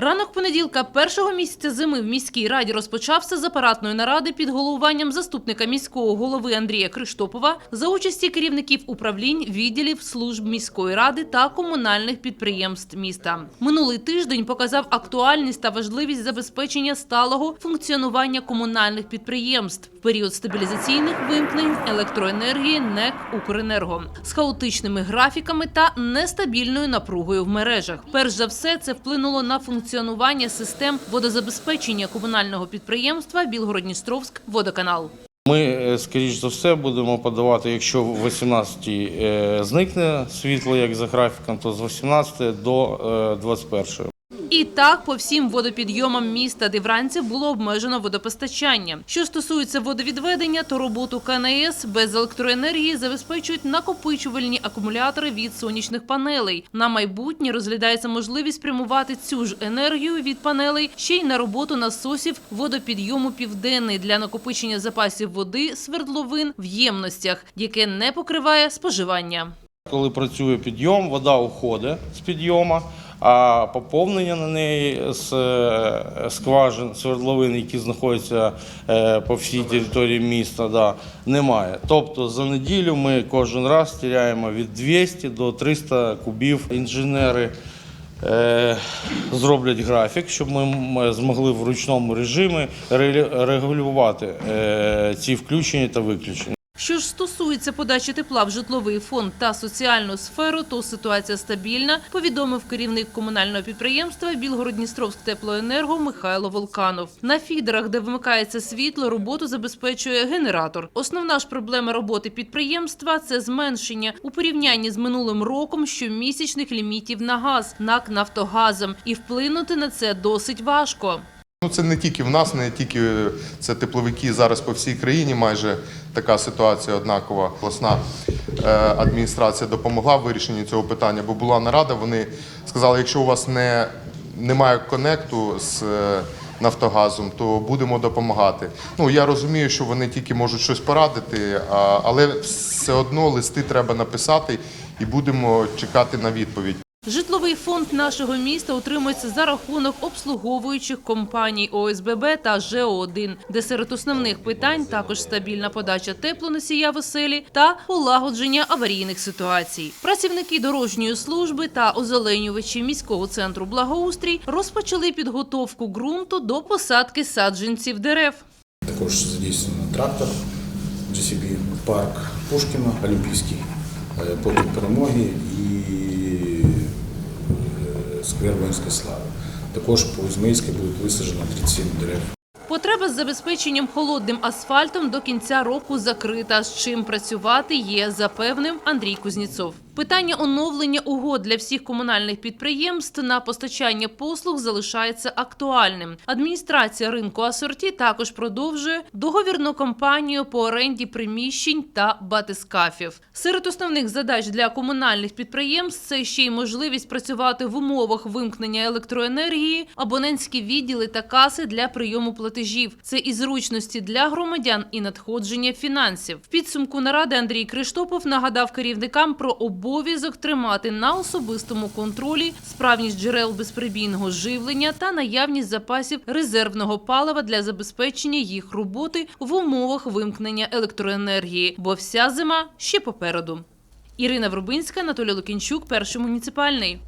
Ранок понеділка першого місяця зими в міській раді розпочався з апаратної наради під головуванням заступника міського голови Андрія Криштопова за участі керівників управлінь, відділів, служб міської ради та комунальних підприємств міста. Минулий тиждень показав актуальність та важливість забезпечення сталого функціонування комунальних підприємств в період стабілізаційних вимкнень електроенергії НЕК «Укренерго» з хаотичними графіками та нестабільною напругою в мережах. Перш за все, це вплинуло на функціонування систем водозабезпечення комунального підприємства Білгородністровськ водоканал. Ми, е, скоріш за все, будемо подавати, якщо в 18-й зникне світло, як за графіком, то з 18 до е, 21. І так по всім водопідйомам міста, де вранці було обмежено водопостачання. Що стосується водовідведення, то роботу КНС без електроенергії забезпечують накопичувальні акумулятори від сонячних панелей. На майбутнє розглядається можливість спрямувати цю ж енергію від панелей ще й на роботу насосів водопідйому південний для накопичення запасів води свердловин в ємностях, яке не покриває споживання. Коли працює підйом, вода уходить з підйома, а поповнення на неї з е, скважин, свердловин, які знаходяться е, по всій території міста, да, немає. Тобто за неділю ми кожен раз тіряємо від 200 до 300 кубів. Інженери е, зроблять графік, щоб ми змогли в ручному режимі ре- регулювати ці включення та виключення. Що ж стосується подачі тепла в житловий фонд та соціальну сферу, то ситуація стабільна, повідомив керівник комунального підприємства Білгород-Дністровськ теплоенерго Михайло Волканов. На фідерах, де вимикається світло, роботу забезпечує генератор. Основна ж проблема роботи підприємства це зменшення у порівнянні з минулим роком щомісячних лімітів на газ НАК Нафтогазом, і вплинути на це досить важко. Ну, це не тільки в нас, не тільки це тепловики зараз по всій країні. Майже така ситуація однакова. Обласна е, адміністрація допомогла в вирішенні цього питання, бо була нарада. Вони сказали, якщо у вас не, немає конекту з е, Нафтогазом, то будемо допомагати. Ну я розумію, що вони тільки можуть щось порадити, але все одно листи треба написати і будемо чекати на відповідь. Житловий фонд нашого міста утримується за рахунок обслуговуючих компаній ОСББ та ЖО1, де серед основних питань також стабільна подача теплоносія в оселі та полагодження аварійних ситуацій. Працівники дорожньої служби та озеленювачі міського центру благоустрій розпочали підготовку ґрунту до посадки саджанців дерев. Також задійснено трактор GCB, парк Пушкіна, Олімпійський, потім перемоги і е, сквер воїнської слави. Також по Ізмаїльській буде висаджено 37 дерев. Потреба з забезпеченням холодним асфальтом до кінця року закрита. З чим працювати є, запевнив Андрій Кузніцов. Питання оновлення угод для всіх комунальних підприємств на постачання послуг залишається актуальним. Адміністрація ринку асорті також продовжує договірну кампанію по оренді приміщень та батискафів. Серед основних задач для комунальних підприємств це ще й можливість працювати в умовах вимкнення електроенергії, абонентські відділи та каси для прийому платежів. Це і зручності для громадян, і надходження фінансів. В підсумку наради Андрій Криштопов нагадав керівникам про обов'язок тримати на особистому контролі справність джерел безприбійного живлення та наявність запасів резервного палива для забезпечення їх роботи в умовах вимкнення електроенергії, бо вся зима ще попереду. Ірина Врубинська, Анатолій Лукінчук, перший муніципальний.